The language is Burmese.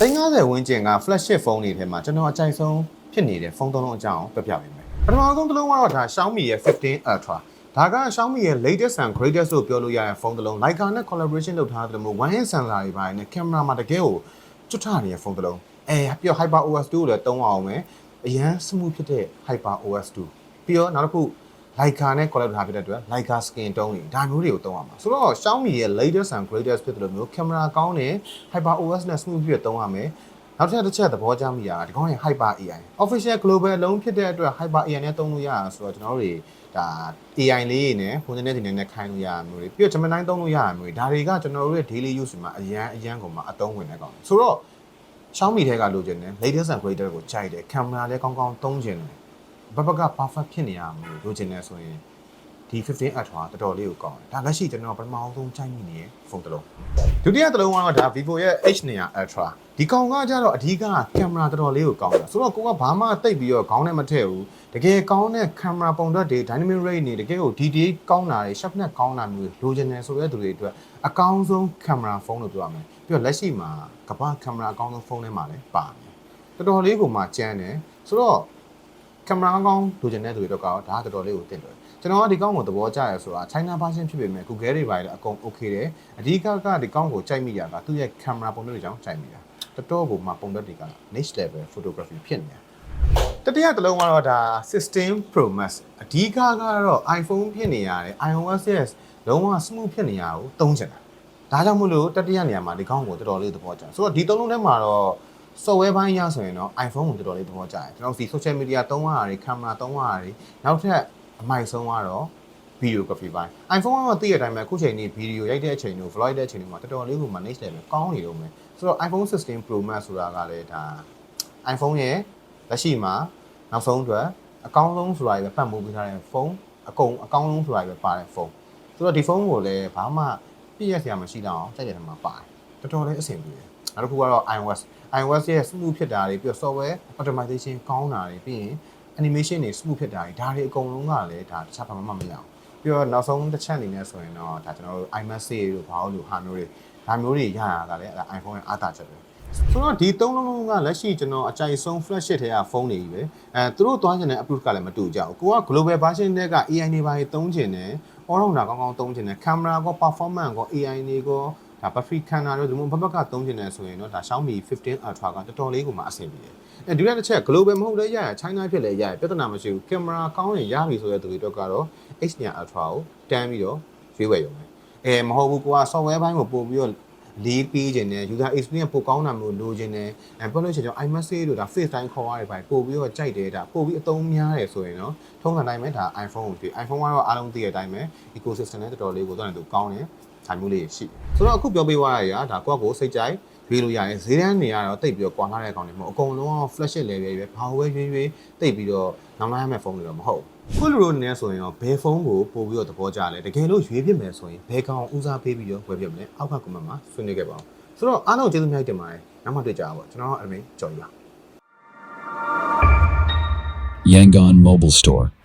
350ဝန်းကျင်က flagship ဖုန်းတွေထဲမှာကျွန်တော်အကြိုက်ဆုံးဖြစ်နေတဲ့ဖုန်းသုံးလုံးအကြောင်းပြပြပေးမယ်ပထမဆုံးတစ်လုံးကတော့ဒါ Xiaomi ရဲ့15 Ultra ဒါက Xiaomi ရဲ့ latest and greatest လို့ပြောလို့ရတဲ့ဖုန်းတစ်လုံး Leica နဲ့ collaboration လုပ်ထားတဲ့မျိုး one hand sensor တွေပါတယ်နဲ့ camera မှာတကယ်ကိုကျွတ်ထနေတဲ့ဖုန်းတစ်လုံးအဲပြီးတော့ Hyper OS 2ကိုလည်းတုံးအောင်မယ်အရန် smooth ဖြစ်တဲ့ Hyper OS 2ပြီးတော့နောက်တစ်ခု Leica နဲ့ collab ထားဖြစ်တဲ့အတွက် Leica skin tone တွေဒါမျိုးတွေကိုသုံးရမှာဆိုတော့ Xiaomi ရဲ့ latest and greatest ဖြစ်တယ်လို့မျိုး camera ကောင်းတယ် Hyper OS နဲ့ smooth ဖြစ်သုံးရမယ်နောက်တစ်ချက်တစ်ချက်သဘောကျမိတာဒီကောင်းရင် Hyper AI official global အလုံးဖြစ်တဲ့အတွက် Hyper AI နဲ့သုံးလို့ရတာဆိုတော့ကျွန်တော်တို့တွေဒါ AI လေးတွေနဲ့ဖုန်းနဲ့ဒီနဲ့ခိုင်းလို့ရတာမျိုးတွေပြီးတော့ Gemini သုံးလို့ရတာမျိုးတွေဒါတွေကကျွန်တော်တို့ရဲ့ daily use မှာအရန်အရန်ကုန်မှာအသုံးဝင်နေကောင်းတယ်ဆိုတော့ Xiaomi ထဲကလိုချင်တယ် latest and greatest ကိုကြိုက်တယ် camera လည်းကောင်းကောင်းသုံးချင်တယ် ဘက်ဘက်က perfect ဖြစ်နေရမှာလို့လိုချင်တယ်ဆိုရင်ဒီ 15 Ultra တော်တော်လေးကိုကောင်းတယ်ဒါလက်ရှိကျွန်တော်ပထမအောင်ဆုံးကြိုက်မိနေတဲ့ဖုန်းတစ်လုံးဒုတိယတစ်လုံးကတော့ဒါ Vivo ရဲ့ H900 Ultra ဒီကောင်ကကြတော့အဓိကကင်မရာတော်တော်လေးကိုကောင်းတာဆိုတော့ကိုကဘာမှတိတ်ပြီးတော့ခေါင်းနဲ့မထည့်ဘူးတကယ်ကောင်းတဲ့ကင်မရာပုံတော့တွေ dynamic range တွေတကယ်ကို detail ကောင်းတာတွေ sharpness ကောင်းတာမျိုးလိုချင်တယ်ဆိုတဲ့သူတွေအတွက်အကောင်းဆုံးကင်မရာဖုန်းလို့ပြောရမယ်ပြီးတော့လက်ရှိမှာကမ္ဘာကင်မရာအကောင်းဆုံးဖုန်းထဲမှာလည်းပါတယ်တော်တော်လေးကိုမှကျန်းတယ်ဆိုတော့ ကင်မရာကောင်းလိုချင်တဲ့သူတွေတော့ကောင်းဒါကတော်တော်လေးကိုတင်တယ်ကျွန်တော်ကဒီကောင်းကိုသဘောကျရဆိုတာ China version ဖြစ်ပေမဲ့ Google တွေပါလေအကုန် okay တယ်အဓိကကဒီကောင်းကိုကြိုက်မိရတာသူ့ရဲ့ကင်မရာပုံတွေကြောင့်ကြိုက်မိတာတော်တော်ကိုမှပုံသက်တွေက next level photography ဖြစ်နေတာတတိယတစ်လုံးကတော့ဒါ16 Pro Max အဓိကကတော့ iPhone ဖြစ်နေရတယ် iOS ရဲ့လုံးဝ smooth ဖြစ်နေရကိုသုံးချင်တာဒါကြောင့်မို့လို့တတိယနေရာမှာဒီကောင်းကိုတော်တော်လေးသဘောကျဆိုတော့ဒီသုံးလုံးထဲမှာတော့ software ဘိုင်းရဆိုရင်တော့ iPhone ကိုတော်တော်လေးသဘောကျတယ်ကျွန်တော်ဒီ social media သုံးရတာတွေ camera သုံးရတာတွေနောက်ထပ်အမိုက်ဆုံးကတော့ videography ဘိုင်း iPhone ကတော့သိရတဲ့အတိုင်းပဲအခုချိန်นี้ video ရိုက်တဲ့အချိန်တို့ vlog ရိုက်တဲ့အချိန်တို့မှာတော်တော်လေးကို manage တယ်ပဲကောင်းနေတော့မယ်ဆိုတော့ iPhone 16 Pro Max ဆိုတာကလည်းဒါ iPhone ရဲ့လက်ရှိမှာနောက်ဆုံးအတွက်အကောင်းဆုံးဆိုတာတွေပဲပတ်မိုးပေးထားတဲ့ဖုန်းအကုန်အကောင်းဆုံးဆိုတာတွေပဲပါတဲ့ဖုန်းဆိုတော့ဒီဖုန်းကိုလည်းဘာမှပြည့်ရစရာမရှိတော့အောင်တိုက်တဲ့ထဲမှာပါတယ်တော်တော်လေးအဆင်ပြေတယ် နောက်တစ်ခုကတော့ iOS iOS ရဲ့ smooth ဖြစ်တာတွေပြီးတော့ software optimization ကောင်းတာတွေပြီးရင် animation တွေ smooth ဖြစ်တာတွေဒါတွေအကုန်လုံးကလည်းဒါတခြားဘာမှမရအောင်ပြီးတော့နောက်ဆုံးတစ်ချက်အနေနဲ့ဆိုရင်တော့ဒါကျွန်တော်တို့ iMac စေးတို့ဘာလို့ဟာမျိုးတွေဒါမျိုးတွေရတာကလည်းအဲ့ဒါ iPhone ရဲ့အားသာချက်ပဲဆိုတော့ဒီသုံးလုံးလုံးကလက်ရှိကျွန်တော်အကြိုက်ဆုံး flagship ထဲကဖုန်းတွေကြီးပဲအဲသူတို့သွားချင်တဲ့ approach ကလည်းမတူကြဘူးကိုက global version တွေက AI တွေပါသုံးချင်တယ် all rounder ကောင်းကောင်းသုံးချင်တယ် camera ကော performance ကော AI တွေကော ဒါ battery ခန္ဓာတို့ဒီလိုဘက်ဘက်ကသုံးချင်တယ်ဆိုရင်တော့ဒါ Xiaomi 15 Ultra ကတော်တော်လေးကိုမှအဆင်ပြေတယ်။အဲဒီတစ်ချက် global မဟုတ်လည်းရရ China ဖြစ်လည်းရရပြဿနာမရှိဘူး။ camera ကောင်းရင်ရပြီဆိုတဲ့သူတွေအတွက်ကတော့ H9 Ultra ကိုတန်းပြီးတော့ရွေးဝယ်ရုံပဲ။အဲမဟုတ်ဘူးကိုက software ဘိုင်းကိုပို့ပြီးတော့ လေးပေးခြင်းနဲ့ user experience ပိုကောင်းတာမျိုးလိုချင်တယ်အဲပြောလို့ရှိရင်ကျွန်တော် iMessage တို့ဒါ FaceTime ခေါ်ရတယ်ဗျပို့ပြီးတော့ကြိုက်တယ်ဒါပို့ပြီးအသုံးများတယ်ဆိုရင်တော့ထုံးစံတိုင်းပဲဒါ iPhone ကိုတွေ့ iPhone ကတော့အားလုံးသိတဲ့အတိုင်းပဲ ecosystem နဲ့တော်တော်လေးကိုတော့လည်းသူကောင်းတယ်ဒါမျိုးလေးရှိတယ်ဆိုတော့အခုပြောပေးသွားရတာဒါကိုယ့်ကိုစိတ်ကြိုက် ရွေးလို့ရတယ်ဈေးတန်းနေရတော့တိတ်ပြီးတော့ကွာလာတဲ့ကောင်တွေမဟုတ်အကုန်လုံးက flagship level ပဲဘာဝဲရွေးရွေးတိတ်ပြီးတော့နောက်လိုက်ရမယ့်ဖုန်းတွေတော့မဟုတ်ခုလိုလိုနေဆိုရင်တော့ဘယ်ဖုန်းကိုပို့ပြီးတော့သဘောကျလဲတကယ်လို့ရွေးပြစ်မယ်ဆိုရင်ဘယ်ကောင်ဦးစားပေးပြီးတော့ဝယ်ပြမလဲအောက်က comment မှာဆွေးနွေးခဲ့ပါအောင်ဆိုတော့အားလုံးကျေးဇူးများတင်ပါတယ်နောက်မှတွေ့ကြပါပေါ့ကျွန်တော်အမေကြော်ရပါ Yangon Mobile Store.